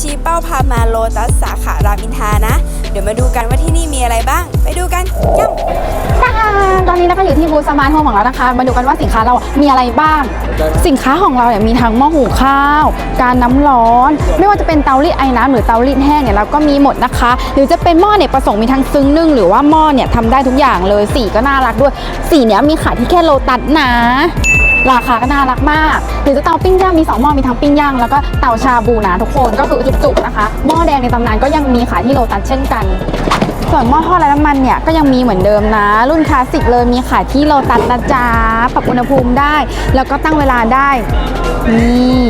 ชี้เป้าพามาโลตัสสาขารามอินทานะ เดี๋ยวมาดูกันว่าที่นี่มีอะไรบ้าง ไปดูกันย่ำตาตอนนี้นะคะอยู่ที่บูธสมาร์ทโฮมของเรานะคะ มาดูกันว่าสินค้าเรามีอะไรบ้าง สินค้าของเราเนี่ยมีทั้งหม้อหุงข้าว การน้ำร้อน ไม่ว่าจะเป็นเตารีดไอ้น้ำหรือเตารีดแห้งเนี่ยเราก็มีหมดนะคะ หรือจะเป็นหม้อเนี่ยประสงค์มีทั้งซึ้งนึ่งหรือว่าหม้อเนี่ยทำได้ทุกอย่างเลยสีก็น่ารักด้วยสีเนี่ยมีขายที่แค่โลตัสนะ ราคาก็น่ารักมาก หรือจะเตาปิ้งย่างมีสองหม้อมีทั้งปิ้งย่างแล้วก็เตาชาบูนะทุกคนก็คือจุกๆนะคะหม้อแดงในตำนานก็ยังมีขายที่โลตัสเช่นกันส่วนหม้อทอดไร้น้ำมันเนี่ยก็ยังมีเหมือนเดิมนะ รุ่นคลาสสิกเลยมีขายที่โลตัสนะจ๊ะปรับอุณหภูมิได้ แล้วก็ตั้งเวลาได้ นี่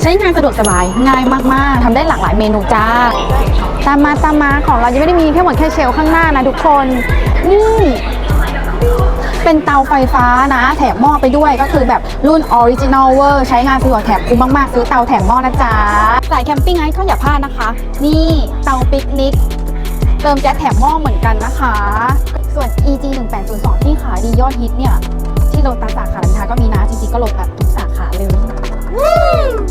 ใช้งานสะดวกสบายง่ายมากๆทำได้หลากหลายเมนูจ้าตามมาตามมาของเรายังไม่ได้มีแค่หมดแค่เชลข้างหน้านะทุกคน นี่าไฟฟ้านะ แถมหม้อไปด้วยก็คือแบบรุ่นออริจินอลเวอร์ใช้งานสะดวกแถมคุ้มมากๆ ซื้อเตาแถมหม้อนะจ๊ะสายแคมปิ้งไอ้ก็อย่าพลาดนะคะ นี่เตาปิกนิกเติมแก๊สแถมหม้อเหมือนกันนะคะ ส่วน EG 1802ที่ขายดียอดฮิตเนี่ย ที่โลตัสสาขาลันทาก็มีนะจริงๆก็โลตัส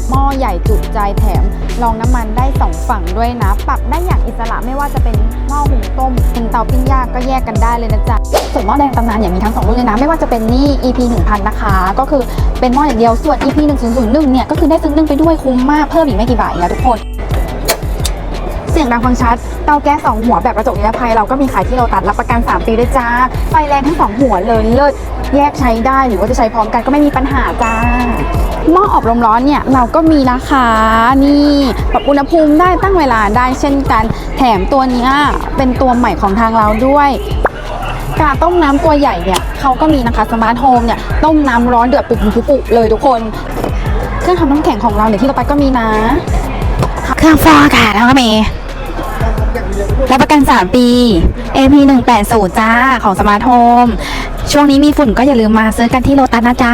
หม้อใหญ่จุใจแถมรองน้ำมันได้สองฝั่งด้วยนะ ปรับได้อย่างอิสระไม่ว่าจะเป็นหม้อหุงต้มเป็นเตาปิ้งย่างก็แยกกันได้เลยนะจ๊ะส่วนหม้อแดงตำนานอย่างมีทั้งสองรุ่นเลยนะ ไม่ว่าจะเป็นนี่ EP 1000 นะคะ ก็คือเป็นหม้ออย่างเดียวส่วน EP 1001เนี่ยก็คือได้ซึ้งนึ่งไปด้วยคุ้มมากเพิ่มอีกไม่กี่บาทเองนะทุกคน เสียงดังฟังชัด เตาแก๊สสองหัวแบบกระจกนิรภัยเราก็มีขายที่เราตัดรับประกัน 3 ปีด้วยจ้า ไฟแรงทั้งสองหัวเลยเลิศแยกใช้ได้หรือว่าจะใช้พร้อมกันก็ไม่มีปัญหาจ้าหม้ออบลมร้อนเนี่ยเราก็มีนะคะ นี่ปรับอุณหภูมิได้ตั้งเวลาได้เช่นกัน แถมตัวนี้เป็นตัวใหม่ของทางเราด้วยกาต้มน้ำตัวใหญ่เนี่ยเขาก็มีนะคะสมาร์ทโฮมเนี่ยต้มน้ำร้อนเดือดปุบปุบปุบเลยทุกคน เครื่องทำน้ำแข็งของเราเนี่ยที่เราไปก็มีนะ เครื่องฟอกอากาศแล้วก็มี รับประกัน 3 ปี AP 180จ้า ของสมาร์ทโฮม ช่วงนี้มีฝุ่นก็อย่าลืมมาซื้อกันที่โลตัสนะจ๊ะ